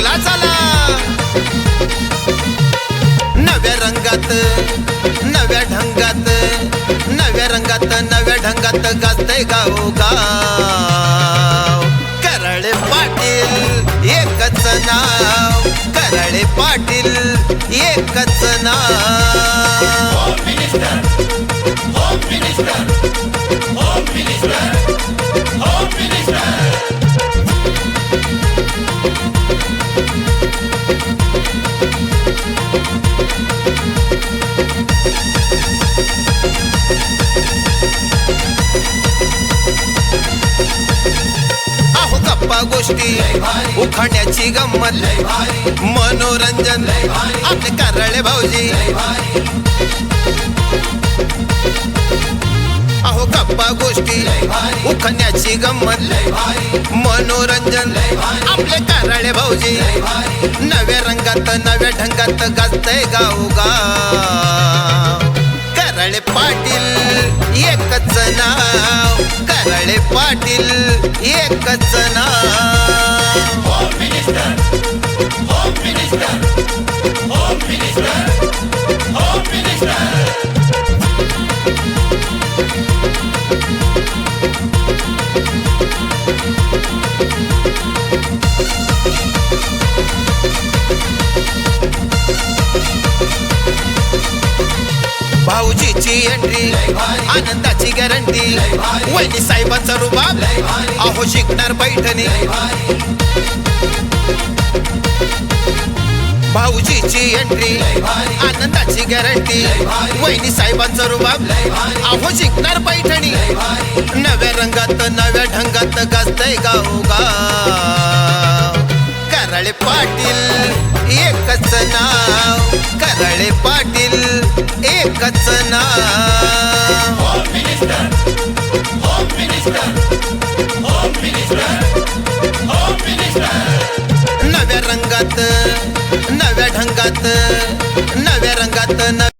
चला चला. नव्या रंगात नव्या ढंगात नव्या रंगात नव्या ढंगात गाजते गाव गाव करळे पाटील एकच नाव करळे पाटील एकच नाव. अहो गप्पा गोष्टी. उखाण्याची गंमत. मनोरंजन. आपले कारळे भाऊजी. अहो गप्पा गोष्टी. उखण्याची गंमत. मनोरंजन. आपले कारळे भाऊजी. नव्या रंगात नव्या ढंगात गाजतय गाव गाव करळे पाटील एकच नाव. करळे पाटील एकच नाव. भाऊजीची एंट्री आनंदाची गॅरंटी वहिनी साहेबांचा रुबाब अहो शिकणार पैठणी. भाऊजीची एंट्री आनंदाची गॅरंटी वहिनी साहेबांचा रुबाब अहो शिकणार पैठणी. नव्या रंगात नव्या ढंगात गाजतय गाव गाव करळे पाटील एकच नाव. करळे पाटील एकच नाव. नव्या रंगात रंगात नव्या